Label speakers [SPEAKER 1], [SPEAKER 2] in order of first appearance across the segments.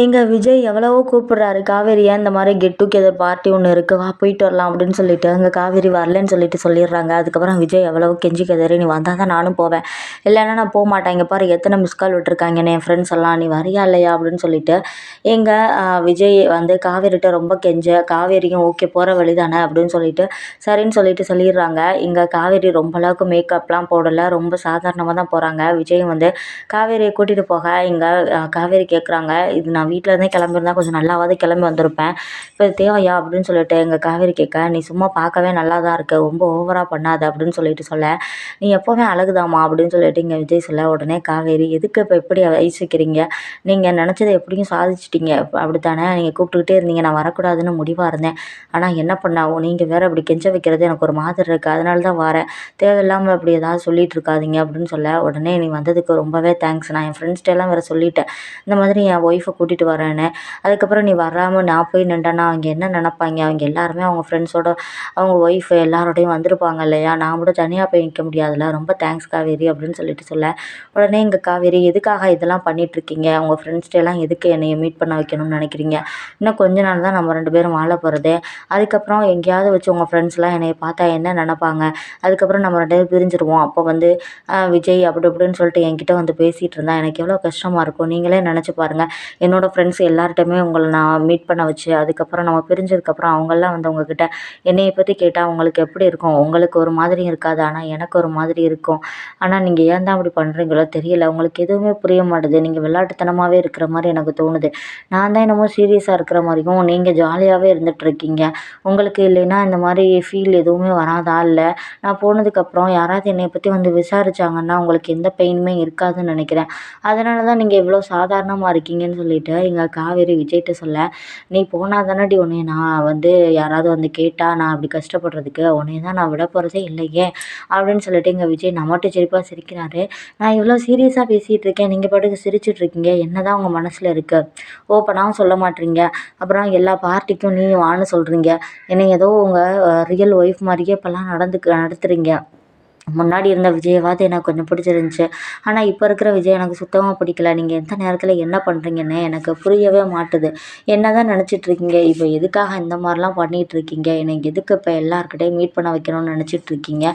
[SPEAKER 1] எங்கள் விஜய் எவ்வளவோ கூப்பிட்றாரு. காவேரியை இந்த மாதிரி கெட் டுகெதர் பார்ட்டி ஒன்று இருக்குது வா போயிட்டு வரலாம் அப்படின்னு சொல்லிட்டு. அங்கே காவேரி வரலன்னு சொல்லிட்டு சொல்லிடுறாங்க. அதுக்கப்புறம் விஜய் எவ்வளவோ கெஞ்சி கெதறி நீ வந்தால் தான் நானும் போவேன். இல்லைன்னா நான் போக மாட்டேன். இங்கே பாரு எத்தனை மிஸ் கால் விட்டுருக்காங்க. என் ஃப்ரெண்ட்ஸ் எல்லாம் நீ வரியா இல்லையா? அப்படின்னு சொல்லிட்டு. எங்கள் விஜய் வந்து காவேரிட்ட ரொம்ப கெஞ்ச காவேரியும் ஓகே போகிற வழி தானே அப்படின்னு சொல்லிட்டு. சரின்னு சொல்லிட்டு சொல்லிடுறாங்க. இங்கே காவேரி ரொம்ப அளவுக்கு மேக்கப்லாம் போடலை. ரொம்ப சாதாரணமாக தான் போகிறாங்க விஜய் வந்து காவேரியை கூட்டிகிட்டு போக. இங்கே காவேரி கேட்குறாங்க இது நான் நான் வீட்டில் இருந்தே கிளம்பியிருந்தா கொஞ்சம் நல்லாவாவது கிளம்பி வந்திருப்பேன். இப்போ தேவையா அப்படின்னு சொல்லிட்டு எங்கள் காவேரி கேட்க நீ சும்மா பார்க்கவே நல்லா தான் இருக்க ரொம்ப ஓவராக பண்ணாத அப்படின்னு சொல்லிட்டு சொல்ல. நீ எப்போவுமே அழகுதாம்மா அப்படின்னு சொல்லிட்டு இங்கே விஜய் சொல்ல உடனே காவேரி எதுக்கு இப்போ எப்படி ஐசிக்கிறீங்க நீங்கள் நினச்சதை எப்படியும் சாதிச்சிட்டிங்க. அப்படித்தானே? நீங்கள் கூப்பிட்டுக்கிட்டே இருந்தீங்க நான் வரக்கூடாதுன்னு முடிவாக இருந்தேன். ஆனால் என்ன பண்ணாவும் நீங்கள் வேறு அப்படி கெஞ்ச வைக்கிறது எனக்கு ஒரு மாதிரி இருக்குது அதனால தான் வரேன். தேவையில்லாமல் அப்படி ஏதாவது சொல்லிட்டு இருக்காதிங்க அப்படின்னு சொல்ல உடனே நீ வந்ததுக்கு ரொம்பவே தேங்க்ஸ் நான் என் ஃப்ரெண்ட்ஸ்கிட்ட எல்லாம் வேறு சொல்லிட்டேன். இந்த மாதிரி என் ஒய்ஃபை கூட்டிகிட்டு கூட்டிகிட்டு வரேன்னு. அதுக்கப்புறம் நீ வராமல் நான் போய் நின்றேன்னா அவங்க என்ன நினப்பாங்க? அவங்க எல்லாருமே அவங்க ஃப்ரெண்ட்ஸோட அவங்க ஒய்ஃப் எல்லாரோடையும் வந்திருப்பாங்க இல்லையா? நான் மட்டும் தனியாக போய் நிற்க முடியாதுல்ல. ரொம்ப தேங்க்ஸ் காவேரி அப்படின்னு சொல்லிட்டு சொல்ல. உடனே இங்கே காவேரி எதுக்காக இதெல்லாம் பண்ணிகிட்ருக்கீங்க உங்கள் ஃப்ரெண்ட்ஸ்டெல்லாம் எதுக்கு என்னையை மீட் பண்ண வைக்கணும்னு நினைக்கிறீங்க? இன்னும் கொஞ்ச நாள் தான் நம்ம ரெண்டு பேரும் வாழ போகிறது அதுக்கப்புறம் எங்கேயாவது வச்சு உங்கள் ஃப்ரெண்ட்ஸ்லாம் என்னை பார்த்தா என்ன நினப்பாங்க? அதுக்கப்புறம் நம்ம ரெண்டு பேரும் பிரிஞ்சிருவோம். அப்போ வந்து விஜய் அப்படி இப்படின்னு சொல்லிட்டு என்கிட்ட வந்து பேசிகிட்டு இருந்தா எனக்கு எவ்வளோ கஷ்டமாக இருக்கும்? நீங்களே நினச்சி பாருங்கள் என்னோட என்னோடய ஃப்ரெண்ட்ஸ் எல்லார்கிட்டையுமே உங்களை நான் மீட் பண்ண வச்சு அதுக்கப்புறம் நம்ம பிரிஞ்சதுக்கப்புறம் அவங்கெல்லாம் வந்து உங்கக்கிட்ட என்னையை பற்றி கேட்டால் உங்களுக்கு எப்படி இருக்கும்? உங்களுக்கு ஒரு மாதிரி இருக்காது. ஆனால் எனக்கு ஒரு மாதிரி இருக்கும். ஆனால் நீங்கள் ஏன் தான் அப்படி பண்ணுறீங்களோ தெரியல. உங்களுக்கு எதுவுமே புரிய மாட்டுது. நீங்கள் விளையாட்டுத்தனமாகவே இருக்கிற மாதிரி எனக்கு தோணுது. நான் தான் என்னமோ சீரியஸாக இருக்கிற மாதிரியும் நீங்கள் ஜாலியாகவே இருந்துகிட்ருக்கீங்க உங்களுக்கு இல்லைன்னா இந்த மாதிரி ஃபீல் எதுவுமே வராதா? இல்லை நான் போனதுக்கப்புறம் யாராவது என்னை பற்றி வந்து விசாரித்தாங்கன்னா உங்களுக்கு எந்த பெயினுமே இருக்காதுன்னு நினைக்கிறேன். அதனால தான் நீங்கள் இவ்வளோ சாதாரணமாக இருக்கீங்கன்னு சொல்லிட்டு எங்கள் காவேரி விஜய்கிட்ட சொல்ல நீ போனால் தானடி உன்னை நான் வந்து யாராவது வந்து கேட்டால் நான் அப்படி கஷ்டப்படுறதுக்கு உன்னை தான் நான் விட போகிறதே இல்லையே அப்படின்னு சொல்லிட்டு எங்கள் விஜய் நம்மட்டு சிரிப்பாக சிரிக்கிறாரு. நான் இவ்வளோ சீரியஸாக பேசிகிட்டு இருக்கேன். நீங்கள் பாட்டுக்கு சிரிச்சிட்ருக்கீங்க என்ன தான் உங்கள் மனசில் இருக்குது ஓப்பனாகவும் சொல்ல மாட்டீங்க. அப்புறம் எல்லா பார்ட்டிக்கும் நீ வான்னு சொல்கிறீங்க என்னை ஏதோ உங்கள் ரியல் ஒய்ஃப் மாதிரியே இப்போல்லாம் நடந்துக்க நடத்துகிறீங்க முன்னாடி இருந்த விஜயவாது எனக்கு கொஞ்சம் பிடிச்சிருந்துச்சி. ஆனால் இப்போ இருக்கிற விஜய் எனக்கு சுத்தமாக பிடிக்கல. நீங்கள் எந்த நேரத்தில் என்ன பண்ணுறீங்கன்னு எனக்கு புரியவே மாட்டுது. என்ன தான் நினச்சிட்ருக்கீங்க இப்போ எதுக்காக இந்த மாதிரிலாம் பண்ணிகிட்ருக்கீங்க என்னை எதுக்கு இப்போ எல்லாருக்கிட்டையும் மீட் பண்ண வைக்கணும்னு நினச்சிட்ருக்கீங்க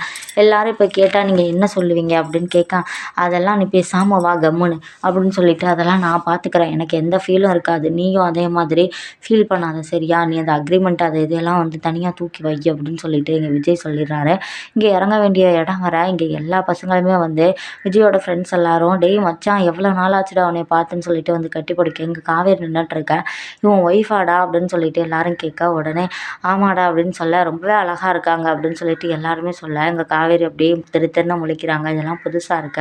[SPEAKER 1] எல்லோரும் இப்போ கேட்டால் நீங்கள் என்ன சொல்லுவீங்க அப்படின்னு கேட்க அதெல்லாம் நீ பேசாமல் வா கம்முன்னு அப்படின்னு சொல்லிட்டு அதெல்லாம் நான் பார்த்துக்கிறேன் எனக்கு எந்த ஃபீலும் இருக்காது. நீயும் அதே மாதிரி ஃபீல் பண்ணாத சரியா? நீ அந்த அக்ரிமெண்ட் அதை இதெல்லாம் வந்து தனியாக தூக்கி வை அப்படின்னு சொல்லிட்டு எங்கள் விஜய் சொல்லிடுறாரு. இங்கே இறங்க வேண்டிய இடம் வர இங்கே எல்லா பசங்களுமே வந்து விஜயோட ஃப்ரெண்ட்ஸ் எல்லாரும் டெய் மச்சான் எவ்வளோ நாள் ஆச்சுடா உன்னை பார்த்துன்னு சொல்லிட்டு வந்து கட்டி பிடிக்க. இங்கே காவேரி நின்றுட்டுருக்கேன் இவன் ஒய்ஃபாடா அப்படின்னு சொல்லிட்டு எல்லாரும் கேட்க உடனே ஆமாடா அப்படின்னு சொல்ல ரொம்பவே அழகாக இருக்காங்க அப்படின்னு சொல்லிட்டு எல்லாருமே சொல்ல இங்கே காவேரி அப்படியே திரு திருன்னு முழிக்கிறாங்க. இதெல்லாம் புதுசாக இருக்க.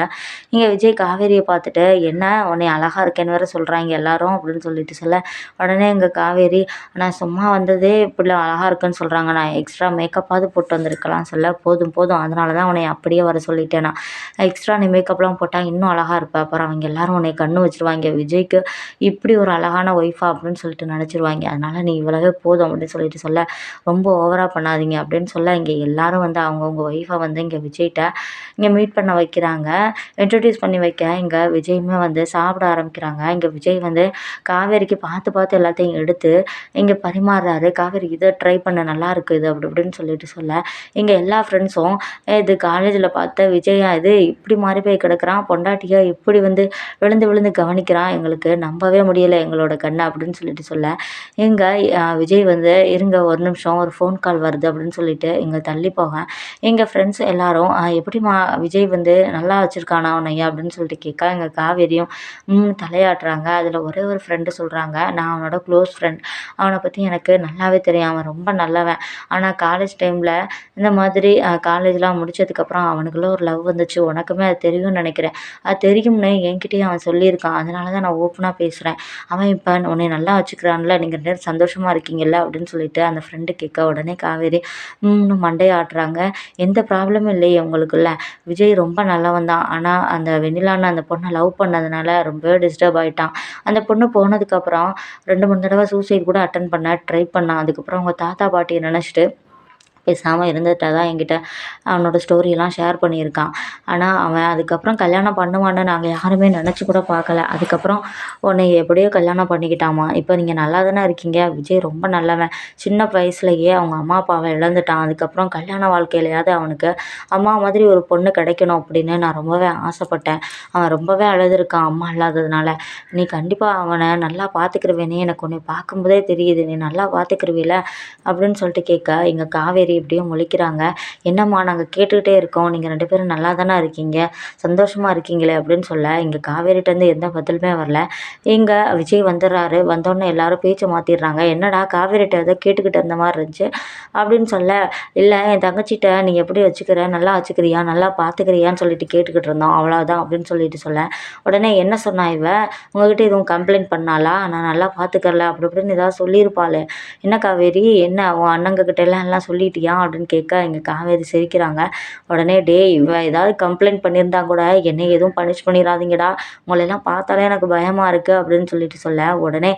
[SPEAKER 1] இங்கே விஜய் காவேரியை பார்த்துட்டு என்ன? உன்னை அழகாக இருக்கேன்னு வேறு சொல்கிறாங்க எல்லாரும் அப்படின்னு சொல்லிட்டு சொல்ல உடனே இங்கே காவேரி நான் சும்மா வந்ததே இப்படி அழகாக இருக்குன்னு சொல்கிறாங்க நான் எக்ஸ்ட்ரா மேக்கப்பாவது போட்டு வந்திருக்கலாம் சொல்ல போதும் போதும். அதனால தான் உன்னை அப்படியே வர சொல்லிட்டேன். நான் எக்ஸ்ட்ரா நீ மேக்கப்லாம் போட்டால் இன்னும் அழகாக இருப்ப. அப்புறம் அவங்க எல்லோரும் உன்னை கண்ணு வச்சுருவாங்க. விஜய்க்கு இப்படி ஒரு அழகான ஒய்ஃபா அப்படின்னு சொல்லிட்டு நினச்சிருவாங்க அதனால் நீ இவ்வளவே போதும் அப்படின்னு சொல்லிட்டு சொல்ல ரொம்ப ஓவராக பண்ணாதீங்க அப்படின்னு சொல்ல இங்கே எல்லோரும் வந்து அவங்கவுங்க ஒய்ஃபை வந்து இங்கே விஜய்கிட்ட இங்கே மீட் பண்ண வைக்கிறாங்க. இன்ட்ரடியூஸ் பண்ணி வைக்க. இங்கே விஜயுமே வந்து சாப்பிட ஆரம்பிக்கிறாங்க. இங்கே விஜய் வந்து காவேரிக்கு பார்த்து பார்த்து எல்லாத்தையும் எடுத்து இங்கே பரிமாறுறாரு. காவேரி இதை ட்ரை பண்ண. நல்லா இருக்குது இது. அப்படி இப்படின்னு சொல்லிட்டு சொல்ல இங்கே எல்லா ஃப்ரெண்ட்ஸும் இது காலேஜில் பார்த்த விஜயா இது இப்படி மாறி போய் கிடக்குறான். பொண்டாட்டியை இப்படி வந்து விழுந்து விழுந்து கவனிக்கிறான். எங்களுக்கு நம்பவே முடியலை எங்களோட கண்ணை அப்படின்னு சொல்லிட்டு சொல்ல. எங்கள் விஜய் வந்து இருங்க ஒரு நிமிஷம் ஒரு ஃபோன் கால் வருது அப்படின்னு சொல்லிட்டு இங்கே தள்ளி போக. எங்கள் ஃப்ரெண்ட்ஸ் எல்லாரும் எப்படிம்மா விஜய் வந்து நல்லா வச்சுருக்கானா உன்னையா அப்படின்னு சொல்லிட்டு கேட்க எங்கள் காவேரியும் தலையாட்டுறாங்க. அதில் ஒரே ஒரு ஃப்ரெண்டு சொல்கிறாங்க நான் அவனோட க்ளோஸ் ஃப்ரெண்ட் அவனை பற்றி எனக்கு நல்லாவே தெரியும். அவன் ரொம்ப நல்லவன். ஆனால் காலேஜ் டைமில் இந்த மாதிரி காலேஜ்லாம் முடித்ததுக்கப்புறம் அப்புறம் அவனுக்குள்ள ஒரு லவ் வந்துச்சு. உனக்குமே அது தெரியும்னு நினைக்கிறேன். அது தெரியும்னு என்கிட்டேயும் அவன் சொல்லியிருக்கான். அதனால தான் நான் ஓப்பனாக பேசுகிறேன் அவன் இப்போ உன்னை நல்லா வச்சுக்கிறான்ல. நீங்கள் நேரம் சந்தோஷமாக இருக்கீங்கல்ல அப்படின்னு சொல்லிட்டு அந்த ஃப்ரெண்டு கேட்க உடனே காவேரி இன்னும் மண்டையை ஆட்டுறாங்க. எந்த ப்ராப்ளமும் இல்லையே உங்களுக்குள்ள. விஜய் ரொம்ப நல்லவன் தான். ஆனால் அந்த வெண்ணிலான்னு அந்த பொண்ணை லவ் பண்ணதுனால ரொம்ப டிஸ்டர்ப் ஆகிட்டான் அந்த பொண்ணு போனதுக்கப்புறம் ரெண்டு மூணு தடவை சூசைட் கூட அட்டன் பண்ண ட்ரை பண்ணான் அதுக்கப்புறம் அவங்க தாத்தா பாட்டியை நினச்சிட்டு பேசாமல் இருந்துட்டா தான் என்கிட்ட அவனோட ஸ்டோரியெல்லாம் ஷேர் பண்ணியிருக்கான். ஆனால் அவன் அதுக்கப்புறம் கல்யாணம் பண்ணுவான்னு நாங்கள் யாருமே நினச்சி கூட பார்க்கல. அதுக்கப்புறம் உன்னை எப்படியோ கல்யாணம் பண்ணிக்கிட்டாமா? இப்போ நீங்கள் நல்லா தானே இருக்கீங்க. விஜய் ரொம்ப நல்லவன். சின்ன வயசுலேயே அவங்க அம்மா அப்பாவை இழந்துட்டான். அதுக்கப்புறம் கல்யாண வாழ்க்கையிலையாவது அவனுக்கு அம்மா மாதிரி ஒரு பொண்ணு கிடைக்கணும் அப்படின்னு நான் ரொம்பவே ஆசைப்பட்டேன். அவன் ரொம்பவே அழுதுருக்கான் அம்மா இல்லாததுனால. நீ கண்டிப்பாக அவனை நல்லா பார்த்துக்கிருவேனே எனக்கு உன்னை பார்க்கும்போதே தெரியுது. நீ நல்லா பார்த்துக்கிருவில அப்படின்னு சொல்லிட்டு கேட்க எங்கள் காவேரி இப்படியும் முழிக்கிறாங்க. என்னம்மா நாங்கள் கேட்டுக்கிட்டே இருக்கோம். நீங்கள் ரெண்டு பேரும் நல்லா தானே இருக்கீங்க? சந்தோஷமாக இருக்கீங்களே அப்படின்னு சொல்ல இங்கே காவேரிட்டேருந்து எந்த பதிலுமே வரல. இங்கே விஜய் வந்துடுறாரு. வந்தோடனே எல்லாரும் பேச்சு மாற்றிடுறாங்க என்னடா காவேரிட்ட ஏதோ கேட்டுக்கிட்டு இருந்த மாதிரி இருந்துச்சு அப்படின்னு சொல்ல இல்லை என் தங்கச்சிட்ட நீ எப்படி வச்சுக்கிற? நல்லா வச்சுக்கிறியா? நல்லா பார்த்துக்கிறியான்னு சொல்லிட்டு கேட்டுக்கிட்டு இருந்தோம். அவ்வளோதான் அப்படின்னு சொல்லிட்டு சொல்ல. உடனே என்ன சொன்னா இவ? உங்ககிட்ட எதுவும் கம்ப்ளைண்ட் பண்ணாலா நான் நல்லா பார்த்துக்கறல அப்படி இப்படின்னு ஏதாவது சொல்லியிருப்பாள். என்ன காவேரி? என்ன? உன் அண்ணங்கக்கிட்ட எல்லாம் எல்லாம் சொல்லிட்டியா? ஏன் அப்படின்னு கேட்க எங்கள் காவேரி சிரிக்கிறாங்க. உடனே டேய் இவ ஏதாவது கம்ப்ளைண்ட் பண்ணியிருந்தா கூட என்னை எதுவும் பனிஷ் பண்ணிடாதீங்கடா உங்களெல்லாம் பார்த்தாலே எனக்கு பயமாக இருக்குது அப்படின்னு சொல்லிட்டு சொல்ல உடனே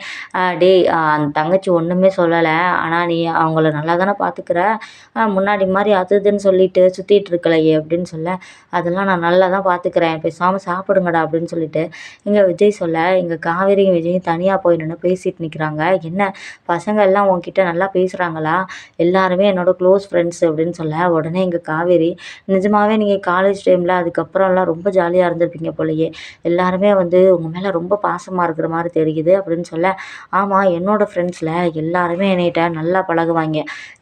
[SPEAKER 1] டேய் அந்த தங்கச்சி ஒன்றுமே சொல்லலை. ஆனால் நீ அவங்கள நல்லா தானே பார்த்துக்கிற முன்னாடி மாதிரி அது இதுன்னு சொல்லிட்டு சுற்றிட்டு இருக்கலையே அப்படின்னு சொல்ல அதெல்லாம் நான் நல்லா தான் பார்த்துக்கிறேன் பேசாமல் சாப்பிடுங்கடா அப்படின்னு சொல்லிட்டு இங்கே விஜய் சொல்ல இங்கே காவேரியும் விஜயும் தனியாக போய் நின்று பேசிட்டு நிற்கிறாங்க என்ன பசங்க எல்லாம் உங்ககிட்ட நல்லா பேசுகிறாங்களா எல்லாருமே என்னோட க்ளோ க்ளோஸ் ஃப்ரெண்ட்ஸ் அப்படின்னு சொல்ல உடனே எங்கள் காவேரி நிஜமாகவே நீங்கள் காலேஜ் டைமில் அதுக்கப்புறம்லாம் ரொம்ப ஜாலியாக இருந்திருப்பீங்க போலயே. எல்லாருமே வந்து உங்கள் மேலே ரொம்ப பாசமாக இருக்கிற மாதிரி தெரியுது அப்படின்னு சொல்ல ஆமாம் என்னோடய ஃப்ரெண்ட்ஸில் எல்லாருமே என்னைகிட்ட நல்லா பழகுவாங்க.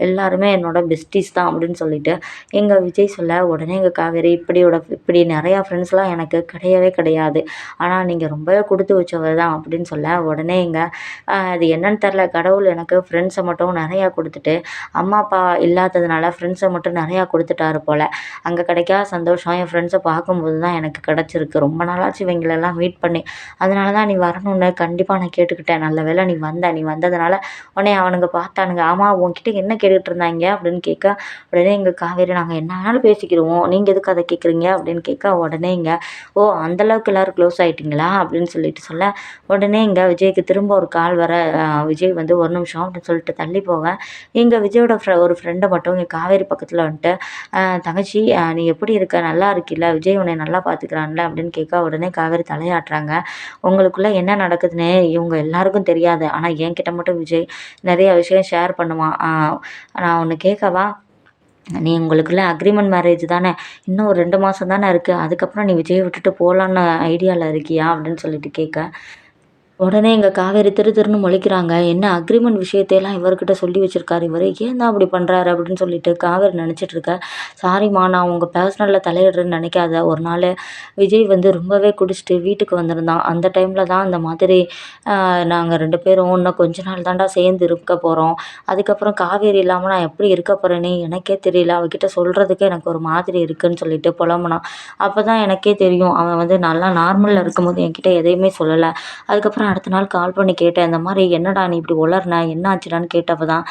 [SPEAKER 1] எல்லாருமே என்னோட பெஸ்டிஸ் தான் அப்படின்னு சொல்லிட்டு எங்கள் விஜய் சொல்ல உடனே எங்கள் காவேரி இப்படியோட இப்படி நிறையா ஃப்ரெண்ட்ஸ்லாம் எனக்கு கிடையவே கிடையாது. ஆனால் நீங்கள் ரொம்பவே கொடுத்து வச்சவர் தான் அப்படின்னு சொல்ல உடனே இங்கே அது என்னன்னு தெரில கடவுள் எனக்கு ஃப்ரெண்ட்ஸை மட்டும் நிறையா கொடுத்துட்டு அம்மா அப்பா இல்லை இல்லாததுனால ஃப்ரெண்ட்ஸை மட்டும் நிறையா கொடுத்துட்டாரு போல். அங்கே கிடைக்காத சந்தோஷம். என் ஃப்ரெண்ட்ஸை பார்க்கும்போது தான் எனக்கு கிடச்சிருக்கு. ரொம்ப நாளாச்சு இவங்களெல்லாம் மீட் பண்ணி. அதனால தான் நீ வரணும்னு கண்டிப்பாக நான் கேட்டுக்கிட்டேன். நல்ல வேலை நீ வந்த. நீ வந்ததுனால உடனே அவனுங்க பார்த்தானுங்க. ஆமாம் உன்கிட்ட என்ன கேட்டுக்கிட்டு இருந்தாங்க அப்படின்னு கேட்க உடனே எங்கள் காவேரி நாங்கள் என்ன வேணாலும் பேசிக்கிடுவோம் நீங்கள் எதுக்கு அதை கேட்குறீங்க அப்படின்னு கேட்க உடனே இங்கே ஓ அந்தளவுக்கு எல்லோரும் க்ளோஸ் ஆகிட்டிங்களா அப்படின்னு சொல்லிட்டு சொல்ல உடனே இங்கே விஜய்க்கு திரும்ப ஒரு கால் வர விஜய் வந்து ஒரு நிமிஷம் அப்படின்னு சொல்லிட்டு தள்ளி போக இங்கே விஜயோட ஒரு ஃப்ரெண்டை மட்டும் இங்கே காவேரி பக்கத்தில் வந்துட்டு தங்கச்சி நீ எப்படி இருக்க? நல்லா இருக்கில்ல? விஜய் உன்னை நல்லா பார்த்துக்கிறான்ல அப்படின்னு கேட்க உடனே காவேரி தலையாட்டுறாங்க. உங்களுக்குள்ளே என்ன நடக்குதுன்னு இவங்க எல்லாருக்கும் தெரியாது. ஆனால் என்கிட்ட மட்டும் விஜய் நிறைய விஷயம் ஷேர் பண்ணுவான். நான் ஒன்று கேட்கவா? நீ உங்களுக்குள்ள அக்ரிமெண்ட் மேரேஜ் தானே? இன்னும் ஒரு ரெண்டு மாதம் தானே இருக்குது அதுக்கப்புறம் நீ விஜய் விட்டுட்டு போகலான்னு ஐடியாவில் இருக்கியா? அப்படின்னு சொல்லிட்டு கேட்க உடனே எங்கள் காவேரி திரு திருன்னு முழிக்கிறாங்க. என்ன அக்ரிமெண்ட் விஷயத்தையெல்லாம் இவர்கிட்ட சொல்லி வச்சுருக்காரு? இவர் ஏன் தான் அப்படி பண்ணுறாரு அப்படின்னு சொல்லிட்டு காவேரி நினச்சிட்ருக்க சாரிம்மா நான் உங்கள் பர்சனலில் தலையிடுறேன்னு நினைக்காத. ஒரு நாள் விஜய் வந்து ரொம்பவே குடிச்சிட்டு வீட்டுக்கு வந்திருந்தான். அந்த டைமில் தான் அந்த மாதிரி நாங்கள் ரெண்டு பேரும் இன்னும் கொஞ்ச நாள் தாண்டா சேர்ந்து இருக்க போகிறோம் அதுக்கப்புறம் காவேரி இல்லாமல் நான் எப்படி இருக்க போகிறேனே எனக்கே தெரியல. அவகிட்ட சொல்கிறதுக்கு எனக்கு ஒரு மாதிரி இருக்குதுன்னு சொல்லிட்டு புலம்புனான். அப்போ தான் எனக்கே தெரியும். அவன் வந்து நல்லா நார்மலில் இருக்கும்போது என்கிட்ட எதையுமே சொல்லலை. அதுக்கப்புறம் அடுத்த நாள் கால் பண்ணி கேட்டேன். இந்த மாதிரி என்னடா நீ இப்படி உளர்ன என்ன ஆச்சுடான்னு கேட்டப்போ தான்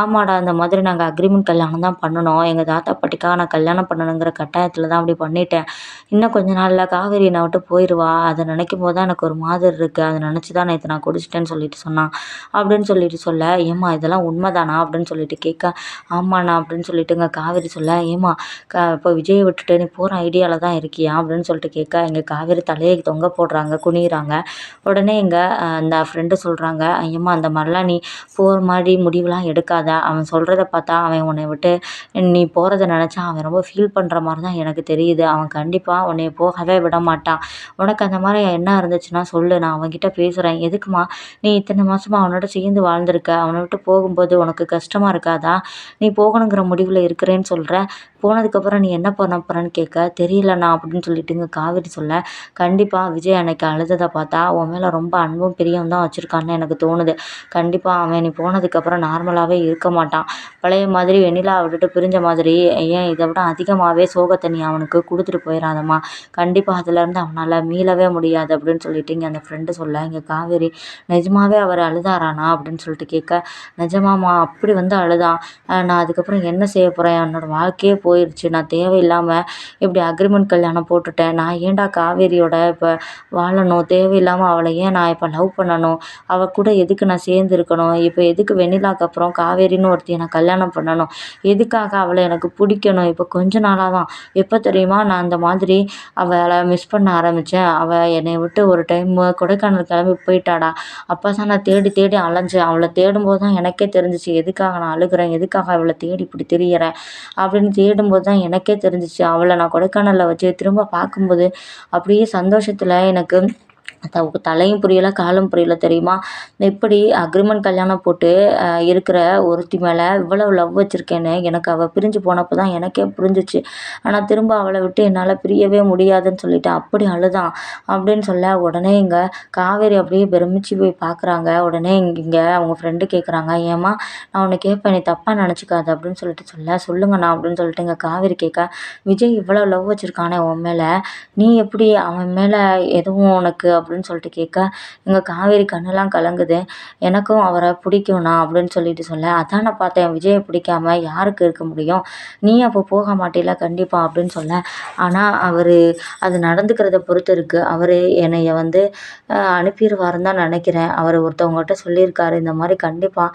[SPEAKER 1] ஆமாடா இந்த மாதிரி நாங்கள் அக்ரிமெண்ட் கல்யாணம் தான் பண்ணணும். எங்கள் தாத்தா பாட்டிக்காக நான் கல்யாணம் பண்ணணுங்கிற கட்டாயத்தில் தான் அப்படி பண்ணிட்டேன். இன்னும் கொஞ்ச நாளில் காவேரி என்னை விட்டு போயிடுவா அதை நினைக்கும் போது தான் எனக்கு ஒரு மாதிரி இருக்குது அதை நினச்சி தான் நேற்று நான் குடிச்சிட்டேன்னு சொல்லிட்டு சொன்னான். அப்படின்னு சொல்லிட்டு சொல்ல ஏம்மா இதெல்லாம் உண்மைதானா? அப்படின்னு சொல்லிட்டு கேட்க ஆமாண்ணா அப்படின்னு சொல்லிட்டு இங்கே காவேரி சொல்ல ஏம்மா க இப்போ விஜயை விட்டுட்டு நீ போகிற ஐடியாவில் தான் இருக்கியா? அப்படின்னு சொல்லிட்டு கேட்க எங்கள் காவேரி தலையை தொங்க போடுறாங்க குனிகிறாங்க உடனே எங்கள் அந்த ஃப்ரெண்டு சொல்கிறாங்க ஐயம்மா அந்த மாதிரிலாம் நீ போகிற மாதிரி முடிவுலாம் எடுக்காத. அவன் சொல்கிறத பார்த்தா அவன் உன்னை விட்டு நீ போகிறத நினச்சா அவன் ரொம்ப ஃபீல் பண்ணுற மாதிரி தான் எனக்கு தெரியுது. அவன் கண்டிப்பாக உன்னை போகவே விட மாட்டான். உனக்கு அந்த மாதிரி என்ன இருந்துச்சுன்னா சொல்லு. நான் அவன்கிட்ட பேசுகிறேன் எதுக்குமா நீ இத்தனை மாதமாக அவனோட சேர்ந்து வாழ்ந்திருக்க? அவனை விட்டு போகும்போது உனக்கு கஷ்டமாக இருக்காதா? நீ போகணுங்கிற முடிவில் இருக்கிறேன்னு சொல்கிற போனதுக்கப்புறம் நீ என்ன பண்ண போகிறேன்னு கேட்க தெரியலண்ணா அப்படின்னு சொல்லிட்டு இங்கே காவேரி சொல்ல கண்டிப்பாக விஜய் அன்னைக்கு அழுததை பார்த்தா உன் மேலே ரொம்ப அன்பும் பிரியம் தான் வச்சுருக்கான்னு எனக்கு தோணுது. கண்டிப்பாக அவன் நீ போனதுக்கப்புறம் நார்மலாகவே இருக்க மாட்டான். பழைய மாதிரி வெண்ணிலா விட்டுட்டு பிரிஞ்ச மாதிரி ஏன் இதை விட அதிகமாகவே சோகத்தை நீ அவனுக்கு கொடுத்துட்டு போயிடாதம்மா கண்டிப்பாக அதுலேருந்து அவனால் மீளவே முடியாது அப்படின்னு சொல்லிட்டு இங்கே அந்த ஃப்ரெண்டு சொல்ல இங்கே காவேரி நிஜமாகவே அவர் அழுதாரானா அப்படின்னு சொல்லிட்டு கேட்க நிஜமாம்மா அப்படி வந்து அழுதான். நான் அதுக்கப்புறம் என்ன செய்ய போகிறேன் என்னோடய வாழ்க்கையே போயிடுச்சு நான் தேவையில்லாமல் இப்படி அக்ரிமெண்ட் கல்யாணம் போட்டுட்டேன். நான் ஏன்டா காவேரியோட இப்போ வாழணும்? தேவையில்லாமல் அவளை ஏன் நான் இப்போ லவ் பண்ணணும்? அவள் கூட எதுக்கு நான் சேர்ந்து இருக்கணும்? இப்போ எதுக்கு வெண்ணிலாக்கு அப்புறம் காவேரின்னு ஒருத்தியை நான் கல்யாணம் பண்ணணும்? எதுக்காக அவளை எனக்கு பிடிக்கணும்? இப்போ கொஞ்ச நாளாக தான் எப்போ தெரியுமா? நான் அந்த மாதிரி அவளை மிஸ் பண்ண ஆரம்பித்தேன் அவள் என்னை விட்டு ஒரு டைம் கொடைக்கானல் கிளம்பி போயிட்டாடா. அப்போ தான் நான் தேடி தேடி அலைஞ்சேன். அவளை தேடும்போது தான் எனக்கே தெரிஞ்சிச்சு. எதுக்காக நான் அழுகிறேன்? எதுக்காக அவளை தேடி இப்படி திரியிறேன் அப்படின்னு தேடும்போது தான் எனக்கே தெரிஞ்சிச்சு. அவளை நான் கொடைக்கானலில் வச்சு திரும்ப பார்க்கும்போது அப்படியே சந்தோஷத்தில் எனக்கு த தலையும் புரியலை காலும் புரியலை தெரியுமா? எப்படி அக்ரிமெண்ட் கல்யாணம் போட்டு இருக்கிற ஒருத்தி மேலே இவ்வளவு லவ் வச்சுருக்கேன்னு எனக்கு அவள் பிரிஞ்சு போனப்போ தான் எனக்கே புரிஞ்சிச்சு. ஆனால் திரும்ப அவளை விட்டு என்னால் பிரியவே முடியாதுன்னு சொல்லிட்டு அப்படி அழுதான். அப்படின்னு சொல்ல உடனே இங்கே காவேரி அப்படியே பிரமிச்சு போய் பார்க்குறாங்க உடனே இங்கே அவங்க ஃப்ரெண்டு கேட்குறாங்க ஏம்மா நான் உன்னை கேட்பேன் நீ தப்பாக நினச்சிக்காது அப்படின்னு சொல்லிட்டு சொல்ல சொல்லுங்கண்ணா அப்படின்னு சொல்லிட்டு இங்கே காவேரி கேட்க விஜய் இவ்வளோ லவ் வச்சுருக்கானே உன் மேலே. நீ எப்படி அவன் மேலே எதுவும் உனக்கு அப்படின்னு சொல்லிட்டு கேட்க எங்கள் காவேரி கண்ணெல்லாம் கலங்குது எனக்கும் அவரை பிடிக்கும்ண்ணா அப்படின்னு சொல்லிட்டு சொல்ல அதான் நான் பார்த்தேன் விஜயை பிடிக்காம யாருக்கு இருக்க முடியும்? நீ அப்போ போக மாட்டேல கண்டிப்பாக அப்படின்னு சொல்ல. ஆனால் அவர் அது நடந்துக்கிறத பொறுத்து இருக்குது அவர் என்னைய வந்து அனுப்பிடுவாருன்னு தான் நினைக்கிறேன். அவர் ஒருத்தவங்ககிட்ட சொல்லியிருக்காரு இந்த மாதிரி கண்டிப்பாக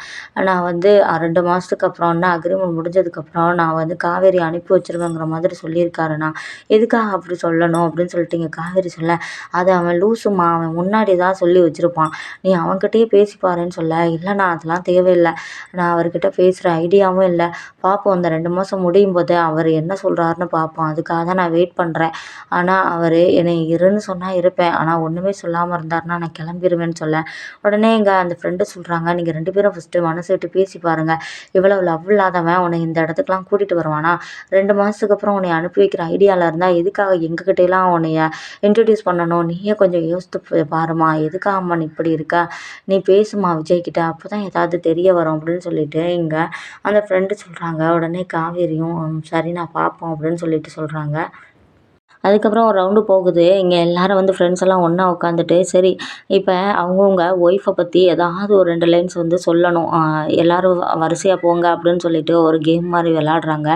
[SPEAKER 1] நான் வந்து ரெண்டு மாதத்துக்கு அப்புறம்னா அக்ரிமெண்ட் முடிஞ்சதுக்கப்புறம் நான் வந்து காவேரி அனுப்பி வச்சிருவேங்கிற மாதிரி சொல்லியிருக்காருண்ணா. எதுக்காக அப்படி சொல்லணும்? அப்படின்னு சொல்லிட்டு இங்கே காவேரி சொல்ல அது அவன் லூசுமா அவன் முன்னாடி தான் சொல்லி வச்சுருப்பான். நீ அவன்கிட்டயே பேசி பாருன்னு சொல்ல. இல்லைண்ணா அதெல்லாம் தேவையில்லை. நான் அவர்கிட்ட பேசுகிற ஐடியாவும் இல்லை. பார்ப்போம் இந்த ரெண்டு மாதம் முடியும் போது அவர் என்ன சொல்கிறாருன்னு பார்ப்போம் அதுக்காக தான் நான் வெயிட் பண்ணுறேன் ஆனால் அவர் என்னை இருன்னு சொன்னால் இருப்பேன். ஆனால் ஒன்றுமே சொல்லாமல் இருந்தாருன்னா நான் கிளம்பிடுவேன்னு சொல்ல. உடனே எங்கள் அந்த ஃப்ரெண்டு சொல்கிறாங்க நீங்கள் ரெண்டு பேரும் ஃபஸ்ட்டு மனசு விட்டு பேசி பாருங்கள் இவ்வளோ லவ் இல்லாதவன் உன்னை இந்த இடத்துக்குலாம் கூட்டிகிட்டு வருவானா? ரெண்டு மாதத்துக்கு அப்புறம் உன்னை அனுப்பி வைக்கிற ஐடியாவில் இருந்தால் எதுக்காக எங்ககிட்டலாம் உன்னைய இன்ட்ரடியூஸ் பண்ணணும்? நீயே கொஞ்சம் யோசித்து பாரும்மா எதுக்காகம்மா நீ இப்படி இருக்கா? நீ பேசும்மா விஜய்கிட்ட. அப்போ தான் ஏதாவது தெரிய வரும் அப்படின்னு சொல்லிட்டு இங்கே அந்த ஃப்ரெண்டு சொல்கிறாங்க உடனே காவேரியும் சரி நான் பார்ப்போம் அப்படின்னு சொல்லிட்டு சொல்கிறாங்க அதுக்கப்புறம் ஒரு ரவுண்டு போகுது. இங்கே எல்லோரும் வந்து ஃப்ரெண்ட்ஸ் எல்லாம் ஒன்றா உட்காந்துட்டு சரி இப்போ அவங்கவுங்க ஒய்ஃபை பற்றி ஏதாவது ஒரு ரெண்டு லைன்ஸ் வந்து சொல்லணும். எல்லோரும் வரிசையாக போங்க அப்படின்னு சொல்லிட்டு ஒரு கேம் மாதிரி விளாட்றாங்க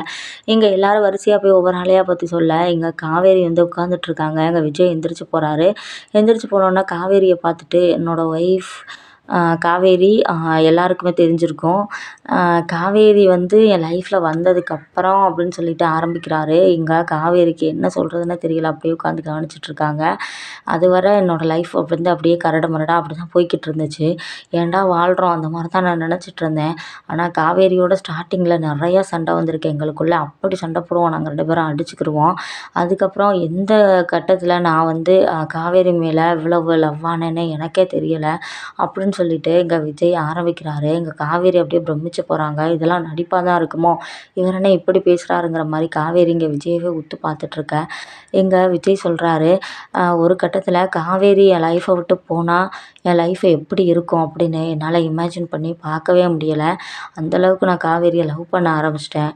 [SPEAKER 1] இங்கே எல்லோரும் வரிசையாக போய் ஒவ்வொரு ஆளையாக பற்றி சொல்ல இங்கே காவேரி வந்து உட்காந்துட்ருக்காங்க இங்கே விஜய் எந்திரிச்சு போகிறாரு எந்திரிச்சு போனோன்னா காவேரியை பார்த்துட்டு என்னோடய ஒய்ஃப் காவேரி எல்லாருக்குமே தெரிஞ்சிருக்கும். காவேரி வந்து என் லைஃப்பில் வந்ததுக்கப்புறம் அப்படின்னு சொல்லிட்டு ஆரம்பிக்கிறாரு. இங்கே காவேரிக்கு என்ன சொல்கிறதுன்னே தெரியல. அப்படியே உட்காந்து கவனிச்சிட்ருக்காங்க. அதுவரை என்னோடய லைஃப் வந்து அப்படியே கரடு முரடாக அப்படி தான் போய்கிட்டு இருந்துச்சு ஏன்டா வாழ்கிறோம் அந்த மாதிரி தான் நான் நினச்சிட்ருந்தேன். ஆனால் காவேரியோட ஸ்டார்டிங்கில் நிறையா சண்டை வந்திருக்கு. எங்களுக்குள்ளே அப்படி சண்டை போடுவோம். நாங்கள் ரெண்டு பேரும் அடிச்சுக்கிடுவோம் அதுக்கப்புறம் எந்த கட்டத்தில் நான் வந்து காவேரி மேலே இவ்வளவு லவ் ஆனேன்னு எனக்கே தெரியலை. அப்படின்னு சொல்லிட்டு இங்கே விஜய் ஆரம்பிக்கிறாரு. இங்கே காவேரி அப்படியே பிரமிச்சு போகிறாங்க இதெல்லாம் நடிப்பாக தான் இருக்குமோ? இவர் என்ன இப்படி பேசுகிறாருங்கிற மாதிரி காவேரி இங்கே விஜயவே உத்து பார்த்துட்ருக்க இங்கே விஜய் சொல்கிறாரு ஒரு கட்டத்தில் காவேரி என் லைஃப்பை விட்டு போனால் என் லைஃப் எப்படி இருக்கும்? அப்படின்னு என்னால் இமேஜின் பண்ணி பார்க்கவே முடியலை. அந்தளவுக்கு நான் காவேரியை லவ் பண்ண ஆரம்பிச்சிட்டேன்.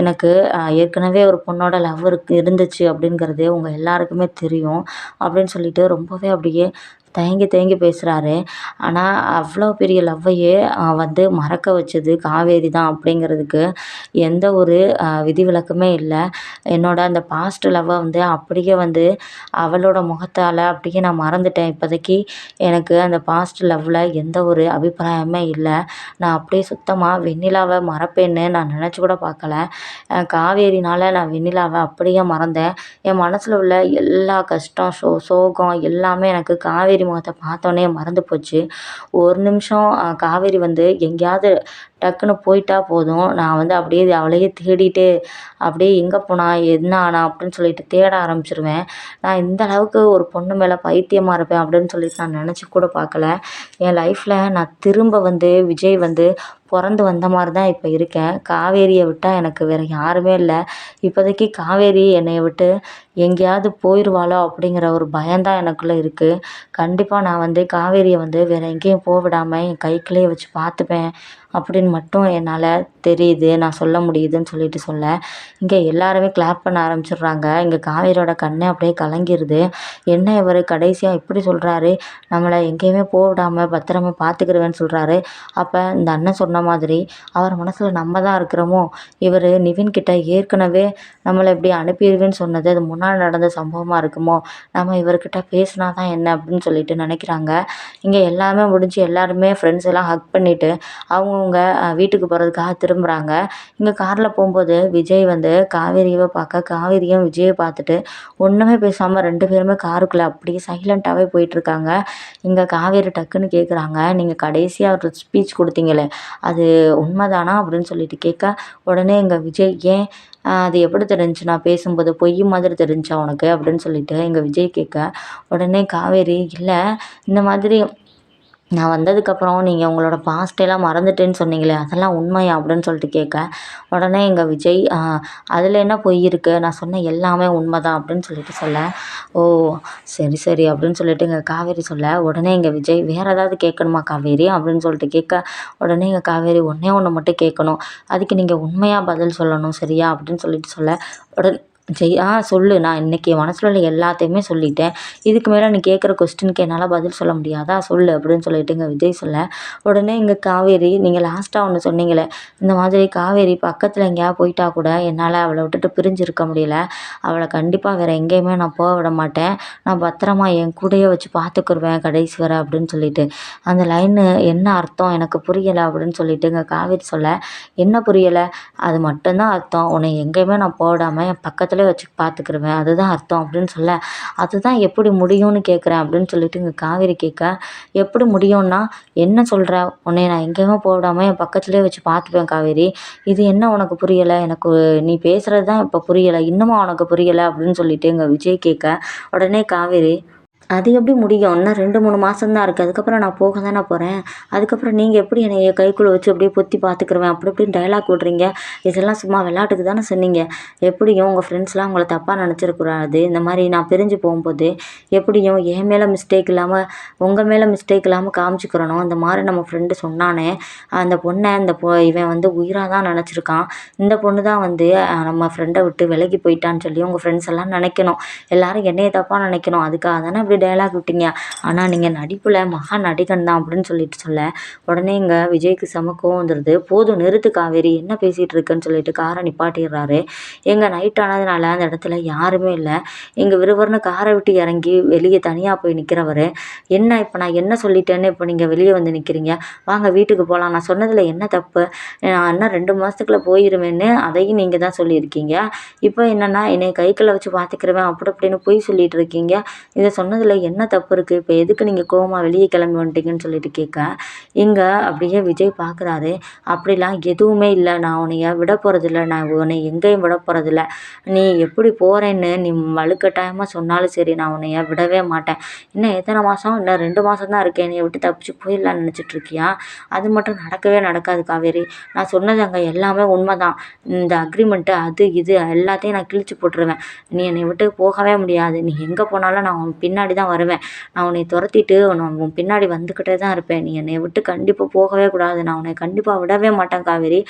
[SPEAKER 1] எனக்கு ஏற்கனவே ஒரு பொண்ணோட லவ் இருக்கு இருந்துச்சு அப்படிங்கிறது உங்கள் எல்லாருக்குமே தெரியும் அப்படின்னு சொல்லிட்டு ரொம்பவே அப்படியே தயங்கி தயங்கி பேசுகிறாரு ஆனால் அவ்வளோ பெரிய லவ்வையே வந்து மறக்க வச்சது காவேரி தான் அப்படிங்கிறதுக்கு எந்த ஒரு விதிவிலக்குமே இல்லை. என்னோடய அந்த பாஸ்ட் லவ்வை வந்து அப்படியே வந்து அவளோட முகத்தால் அப்படியே நான் மறந்துட்டேன். இப்போதைக்கு எனக்கு அந்த பாஸ்ட் லவ்வில் எந்த ஒரு அபிப்பிராயமே இல்லை. நான் அப்படியே சுத்தமாக வெண்ணிலாவை மறப்பேன்னு நான் நினச்சி கூட பார்க்கல. காவேரினால் நான் வெண்ணிலாவை அப்படியே மறந்தேன். என் மனசில் உள்ள எல்லா கஷ்டம் சோ சோகம் எல்லாமே எனக்கு காவேரி காவேரி முகத்தை பார்த்தோன்னே மறந்து போச்சு. ஒரு நிமிஷம் காவேரி வந்து எங்கேயாவது டக்குன்னு போயிட்டா போதும். நான் வந்து அப்படியே அவளையே தேடிட்டு அப்படியே எங்கே போனா என்ன ஆனா அப்படின்னு சொல்லிட்டு தேட ஆரம்பிச்சிருவேன். நான் இந்த அளவுக்கு ஒரு பொண்ணு மேலே பைத்தியமாக இருப்பேன் அப்படின்னு சொல்லிட்டு நான் நினச்சி கூட பார்க்கல. என் லைஃப்பில் நான் திரும்ப வந்து விஜய் வந்து பிறந்து வந்த மாதிரி தான் இப்போ இருக்கேன். காவேரியை விட்டால் எனக்கு வேறு யாருமே இல்லை. இப்போதைக்கு காவேரி என்னை விட்டு எங்கேயாவது போயிடுவாளோ அப்படிங்கிற ஒரு பயம்தான் எனக்குள்ளே இருக்குது கண்டிப்பாக நான் வந்து காவேரியை வந்து வேறு எங்கேயும் போக விடாமல் என் கைக்குள்ளேயே வச்சு பார்த்துப்பேன். அப்படின்னு மட்டும் என்னால் தெரியுது. நான் சொல்ல முடியுதுன்னு சொல்லிட்டு சொல்ல. இங்கே எல்லாருமே கிளாப் பண்ண ஆரம்பிச்சிடுறாங்க. இங்கே காவேரியோட கண்ணே அப்படியே கலங்கிருது. என்ன இவர் கடைசியாக இப்படி சொல்கிறாரு நம்மளை எங்கேயுமே போக பத்திரமா பார்த்துக்கிருவேன்னு சொல்கிறாரு அப்போ இந்த அண்ணன் சொன்ன மாதிரி அவர் மனசில் நம்ம தான் இருக்கிறோமோ? இவர் நிவின் கிட்ட ஏற்கனவே நம்மளை இப்படி அனுப்பிடுவேன்னு சொன்னது அது முன்னாடி நடந்த சம்பவமாக இருக்குமோ? நம்ம இவர்கிட்ட பேசினா தான் என்ன அப்படின்னு சொல்லிட்டு நினைக்கிறாங்க. இங்கே எல்லாமே முடிஞ்சு எல்லாருமே ஃப்ரெண்ட்ஸ் எல்லாம் ஹக் பண்ணிவிட்டு அவங்க அவங்க வீட்டுக்கு போகிறதுக்காக திரும்புகிறாங்க இங்கே காரில் போகும்போது விஜய் வந்து காவேரியை பார்க்க காவேரியும் விஜயை பார்த்துட்டு ஒன்றுமே பேசாமல் ரெண்டு பேருமே காருக்குள்ளே அப்படியே சைலண்ட்டாகவே போயிட்டுருக்காங்க இங்கே காவேரி டக்குன்னு கேட்குறாங்க நீங்கள் கடைசியாக ஒரு ஸ்பீச் கொடுத்தீங்களே அது உண்மைதானா? அப்படின்னு சொல்லிட்டு கேட்க உடனே எங்கள் விஜய் ஏன்? அது எப்படி தெரிஞ்சுச்சு நான் பேசும்போது பொய் மாதிரி தெரிஞ்சா உனக்கு? அப்படின்னு சொல்லிட்டு எங்கள் விஜய் கேட்க உடனே காவேரி இல்லை இந்த மாதிரி நான் வந்ததுக்கப்புறம் நீங்கள் உங்களோட பாஸ்ட்டெல்லாம் மறந்துட்டேன்னு சொன்னீங்களே அதெல்லாம் உண்மையா அப்படின்னு சொல்லிட்டு கேட்க உடனே எங்கள் விஜய் அதில் என்ன பொய் இருக்குது நான் சொன்ன எல்லாமே உண்மை தான் அப்படின்னு சொல்லிட்டு சொல்ல ஓ சரி சரி அப்படின்னு சொல்லிட்டு எங்கள் காவேரி சொல்ல உடனே எங்கள் விஜய் வேறு ஏதாவது கேட்கணுமா காவேரி? அப்படின்னு சொல்லிட்டு கேட்க உடனே எங்கள் காவேரி ஒன்றே ஒன்று மட்டும் கேட்கணும் அதுக்கு நீங்கள் உண்மையாக பதில் சொல்லணும் சரியா? அப்படின்னு சொல்லிட்டு சொல்ல உடனே ஜெய் ஆ சொல்லு. நான் இன்றைக்கி என் மனசில் உள்ள எல்லாத்தையுமே சொல்லிட்டேன். இதுக்கு மேலே நீ கேட்குற கொஸ்டினுக்கு என்னால் பதில் சொல்ல முடியாதா? சொல்லு அப்படின்னு சொல்லிட்டு இங்கே விஜய் சொல்ல. உடனே இங்கே காவேரி நீங்கள் லாஸ்ட்டாக ஒன்று சொன்னீங்களே. இந்த மாதிரி காவேரி பக்கத்தில் எங்கேயாவது போயிட்டா கூட என்னால் அவளை விட்டுட்டு பிரிஞ்சு இருக்க முடியல. அவளை கண்டிப்பாக வேறு எங்கேயுமே நான் போக விட மாட்டேன். நான் பத்திரமா என் கூடயே வச்சு பார்த்துக்குருவேன் கடைசி வரை அப்படின்னு சொல்லிட்டு. அந்த லைனு என்ன அர்த்தம்? எனக்கு புரியலை அப்படின்னு சொல்லிட்டு இங்கே காவேரி சொல்ல. என்ன புரியலை? அது மட்டும்தான் அர்த்தம். உன்னை எங்கேயுமே நான் போடாமல் என் பக்கத்தில் பக்கத்தில் வச்சு பார்த்துக்கிருவேன் அதுதான் அர்த்தம் அப்படின்னு சொல்ல அதுதான் எப்படி முடியும்னு கேட்குறேன் அப்படின்னு சொல்லிட்டு இங்கே காவேரி கேட்க எப்படி முடியும்னா என்ன சொல்கிற உன்னை நான் எங்கேயுமே போடாமல் என் பக்கத்துலேயே வச்சு பார்த்துப்பேன் காவேரி. இது என்ன உனக்கு புரியலை? எனக்கு நீ பேசுகிறது தான் இப்போ புரியலை. இன்னமும் உனக்கு புரியலை அப்படின்னு சொல்லிட்டு எங்கள் விஜய் கேட்க உடனே காவேரி அது எப்படி முடியும்? இன்னும் ரெண்டு மூணு மாதம் தான் இருக்குது அதுக்கப்புறம் நான் போக தானே போகிறேன் அதுக்கப்புறம் நீங்கள் எப்படி என்னை கைக்குள்ளே வச்சு அப்படியே பொத்தி பார்த்துக்குருவேன்? அப்படி இப்படின்னு டைலாக் விட்றீங்க. இதெல்லாம் சும்மா விளாட்டுக்கு தானே சொன்னீங்க. எப்படியும் உங்கள் ஃப்ரெண்ட்ஸ்லாம் உங்களை தப்பாக நினச்சிடக்கூடாது இந்த மாதிரி நான் பிரிஞ்சு போகும்போது எப்படியும் என் மேலே மிஸ்டேக் இல்லாமல் உங்கள் மேலே மிஸ்டேக் இல்லாமல் காமிச்சிக்கிறணும். அந்த மாதிரி நம்ம ஃப்ரெண்டு சொன்னானே அந்த பொண்ணை அந்த பொ இவன் வந்து உயிராக தான் நினச்சிருக்கான். இந்த பொண்ணு தான் வந்து நம்ம ஃப்ரெண்டை விட்டு விலகி போயிட்டான்னு சொல்லி உங்கள் ஃப்ரெண்ட்ஸ் எல்லாம் நினைக்கணும். எல்லோரும் என்னையை தப்பாக நினைக்கணும். அதுக்காக தானே அப்படி டைலாக் விட்டீங்க. ஆனால் நீங்கள் நடிப்பில் மகா நடிகன் தான் அப்படின்னு சொல்லிட்டு சொல்ல உடனே இங்கே விஜய்க்கு செம கோவம் வந்துடுது போதும் நிறுத்து காவேரி என்ன பேசிகிட்டு இருக்குன்னு சொல்லிட்டு காரை நிப்பாட்டிடுறாரு. எங்கள் நைட் ஆனதுனால அந்த இடத்துல யாருமே இல்லை. எங்கள் விறுவர்னு காரை விட்டு இறங்கி வெளியே தனியாக போய் நிற்கிறவர் என்ன இப்போ நான் என்ன சொல்லிட்டேன்னு இப்போ நீங்கள் வெளியே வந்து நிற்கிறீங்க வாங்க வீட்டுக்கு போகலாம் நான் சொன்னதில் என்ன தப்பு? நான் இன்னும் ரெண்டு மாதத்துக்குள்ளே போயிடுவேன்னு அதையும் நீங்கள் தான் சொல்லியிருக்கீங்க. இப்போ என்னென்னா என்னை கைக்குள்ளே வச்சு பார்த்துக்கிறவேன் அப்படி அப்படின்னு போய் சொல்லிட்டு இருக்கீங்க. இதை சொன்னது சொன்னதில் என்ன தப்பு இருக்குது இப்போ எதுக்கு நீங்கள் கோவமாக வெளியே கிளம்பி வந்துட்டீங்கன்னு சொல்லிட்டு கேட்க இங்கே அப்படியே விஜய் பார்க்குறாரு அப்படிலாம் எதுவுமே இல்லை. நான் உன்னைய விட போகிறதில்ல நான் உன்னை எங்கேயும் விட போகிறதில்ல நீ எப்படி போகிறேன்னு நீ வலுக்கட்டாயமாக சொன்னாலும் சரி நான் உன்னைய விடவே மாட்டேன். இன்னும் எத்தனை மாதம் இன்னும் ரெண்டு மாதம் தான் இருக்கேன். நீ விட்டு தப்பிச்சு போயிடலான்னு நினச்சிட்டு இருக்கியா? அது மட்டும் நடக்கவே நடக்காது காவேரி. நான் சொன்னது அங்கே எல்லாமே உண்மை தான் இந்த அக்ரிமெண்ட்டு அது இது எல்லாத்தையும் நான் கிழிச்சு போட்டுருவேன். நீ என்னை விட்டு போகவே முடியாது. நீ எங்கே போனாலும் நான் உன் பின்னாடி தான் வருவேன். நான் உன்னை துரத்திட்டு நான் உன் பின்னாடி வந்துக்கிட்டே தான் இருப்பேன். நீ என்னை விட்டு கண்டிப்பாக போகவே கூடாது. நான் உன்னை கண்டிப்பாக விடவே மாட்டேன் காவேரி.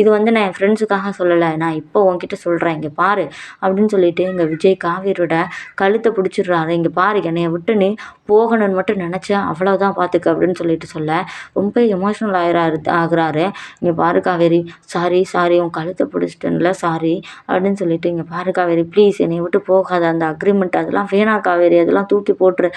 [SPEAKER 1] இது வந்து நான் என் ஃப்ரெண்ட்ஸுக்காக சொல்லலை. நான் இப்போ உன்கிட்ட சொல்கிறேன் இங்கே பாரு அப்படின்னு சொல்லிட்டு இங்கே விஜய் காவேரியோட கழுத்தை பிடிச்சிடுறாரு. இங்கே பாரு என்னை விட்டு நீ போகணும்னு மட்டும் நினச்சேன். அவ்வளோதான் பார்த்துக்க அப்படின்னு சொல்லிட்டு சொல்ல. ரொம்ப எமோஷ்னல் ஆகிறாரு ஆகுறாரு. இங்கே பாரு காவேரி சாரி சாரி உன் கழுத்தை பிடிச்சிட்டேன்ல சாரி அப்படின்னு சொல்லிட்டு இங்கே பாரு காவேரி ப்ளீஸ் என்னை விட்டு போகாத. அந்த அக்ரிமெண்ட் அதெல்லாம் வேணாம் காவேரி. அதெல்லாம் தூக்கி போட்டுரு.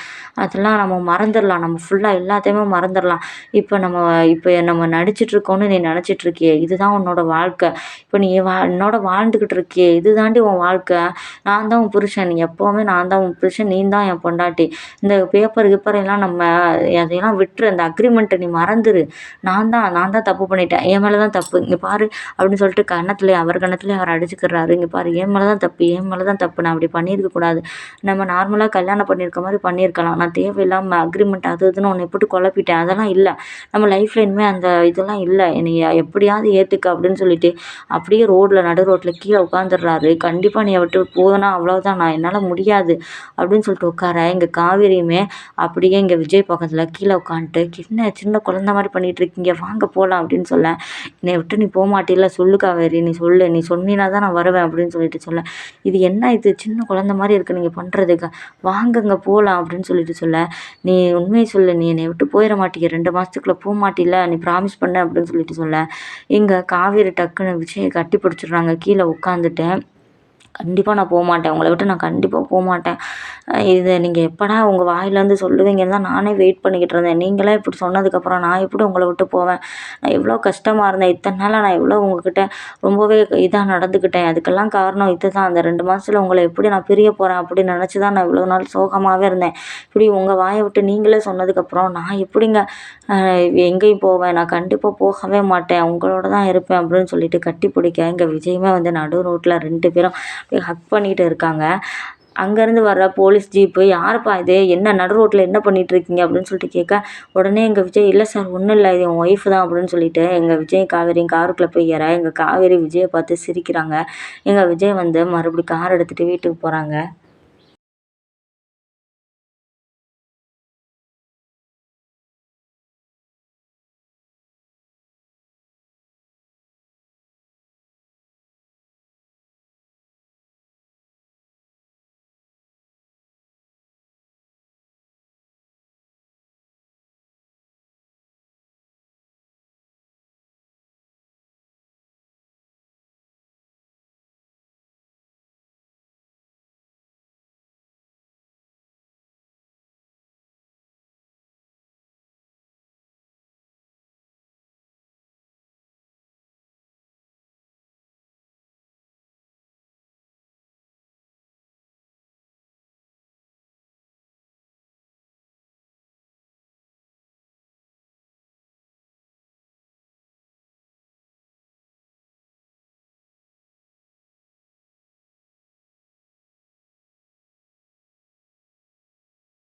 [SPEAKER 1] அதெல்லாம் நம்ம மறந்துடலாம். நம்ம ஃபுல்லாக எல்லாத்தையுமே மறந்துடலாம். இப்போ நம்ம இப்போ நம்ம நடிச்சிட்ருக்கோன்னு நீ நினச்சிட்ருக்கியே இதுதான் உன்னோட வாழ்க்கை. இப்போ நீ வா என்னோட வாழ்ந்துக்கிட்டு இருக்கியே. இது தாண்டி உன் வாழ்க்கை. நான் தான் உன் புருஷன். நீ எப்போவுமே நான் தான் உன் புருஷன். நீ தான் என் பொண்டாட்டி. இந்த பேப்பர் கீப்பர் எல்லாம் நம்ம அதையெல்லாம் விட்டுரு அந்த அக்ரிமெண்ட்டை நீ மறந்துரு. நான் தான் நான் தான் தப்பு பண்ணிட்டேன். என் மேலே தான் தப்பு. இங்கே பாரு அப்படின்னு சொல்லிட்டு கன்னத்துலேயே அவர் கன்னத்துலேயே அவர் அடிச்சுக்கிறாரு. இங்கே பாரு என் மேலே தான் தப்பு என் மேலே தான் தப்பு. நான் அப்படி பண்ணியிருக்க கூடாது. நம்ம நார்மலாக கல்யாணம் பண்ணியிருக்க மாதிரி பண்ணியிருக்கலாம். நான் தேவையில்லாமல் அக்ரிமெண்ட் அது இதுன்னு ஒன்று போட்டு குழப்பிட்டேன். அதெல்லாம் இல்லை. நம்ம லைஃப்பில் இனிமேல் அந்த இதெல்லாம் இல்லை. என்னை எப்படியாவது ஏற்றுக்க அப்படின்னு சொல்லிட்டு அப்படியே ரோட்டில் நடு ரோட்டில் கீழே உட்காந்துடுறாரு கண்டிப்பாக நீ விட்டு போதுனா அவ்வளோதான் நான் என்னால் முடியாது அப்படின்னு சொல்லிட்டு உட்கார எங்கள் காவேரியுமே
[SPEAKER 2] அப்படியே இங்கே விஜய் பக்கத்தில் கீழே உட்காந்துட்டு என்ன சின்ன குழந்த மாதிரி பண்ணிகிட்டு இருக்கீங்க வாங்க போகலாம் அப்படின்னு சொல்ல. என்னை விட்டு நீ போக மாட்டில்ல சொல்லு காவேரி நீ சொல்லு. நீ சொன்னினா தான் நான் வருவேன் அப்படின்னு சொல்லிட்டு சொல்ல. இது என்ன இது? சின்ன குழந்த மாதிரி இருக்குது நீங்கள் பண்ணுறதுக்கு வாங்கங்க போகலாம் அப்படின்னு சொல்லிட்டு சொல்ல. நீ உண்மையை சொல்லு. நீ என்னை விட்டு போயிட மாட்டீங்க ரெண்டு மாதத்துக்குள்ளே போக மாட்டில நீ ப்ராமிஸ் பண்ண அப்படின்னு சொல்லிட்டு சொல்ல. இங்கே காவேரி டக்குன்னு விஜயை கட்டி பிடிச்சிடுறாங்க. கீழே உட்காந்துட்டேன் கண்டிப்பாக நான் போகமாட்டேன் உங்களை விட்டு நான் கண்டிப்பாக போகமாட்டேன் இதை நீங்கள் எப்படா உங்கள் வாயிலேருந்து சொல்லுவீங்கன்னு தான் நானே வெயிட் பண்ணிக்கிட்டு இருந்தேன். நீங்களே இப்படி சொன்னதுக்கப்புறம் நான் எப்படி உங்களை விட்டு போவேன்? நான் எவ்வளோ கஷ்டமாக இருந்தேன். இத்தனை நாளாக நான் எவ்வளோ உங்ககிட்ட ரொம்பவே இதாக நடந்துக்கிட்டேன். அதுக்கெல்லாம் காரணம் இது தான் அந்த ரெண்டு மாதத்துல உங்களை எப்படி நான் பிரிய போகிறேன் அப்படின்னு நினச்சி தான் நான் இவ்வளோ நாள் சோகமாகவே இருந்தேன். இப்படி உங்கள் வாயை விட்டு நீங்களே சொன்னதுக்கப்புறம் நான் எப்படிங்க எங்கேயும் போவேன்? நான் கண்டிப்பாக போகவே மாட்டேன். உங்களோட தான் இருப்பேன் அப்படின்னு சொல்லிட்டு கட்டி பிடிக்க இங்கே விஜயமே வந்து நடு ரோட்டில் ரெண்டு பேரும் ஹக் பண்ணிகிட்டு இருக்காங்க. அங்கேருந்து வர்ற போலீஸ் ஜீப்பு யாருப்பா இது? என்ன நடு ரோட்டில் என்ன பண்ணிட்டு இருக்கீங்க? அப்படின்னு சொல்லிட்டு கேட்க உடனே எங்கள் விஜய் இல்லை சார் ஒன்றும் இல்லை. இது என் ஒய்ஃப் தான். அப்படின்னு சொல்லிட்டு எங்கள் விஜய் காவேரியும் காருக்குள்ளே போய் ஏற எங்கள் காவேரி விஜயை பார்த்து சிரிக்கிறாங்க. எங்கள் விஜய் வந்து மறுபடியும் கார் எடுத்துகிட்டு வீட்டுக்கு போகிறாங்க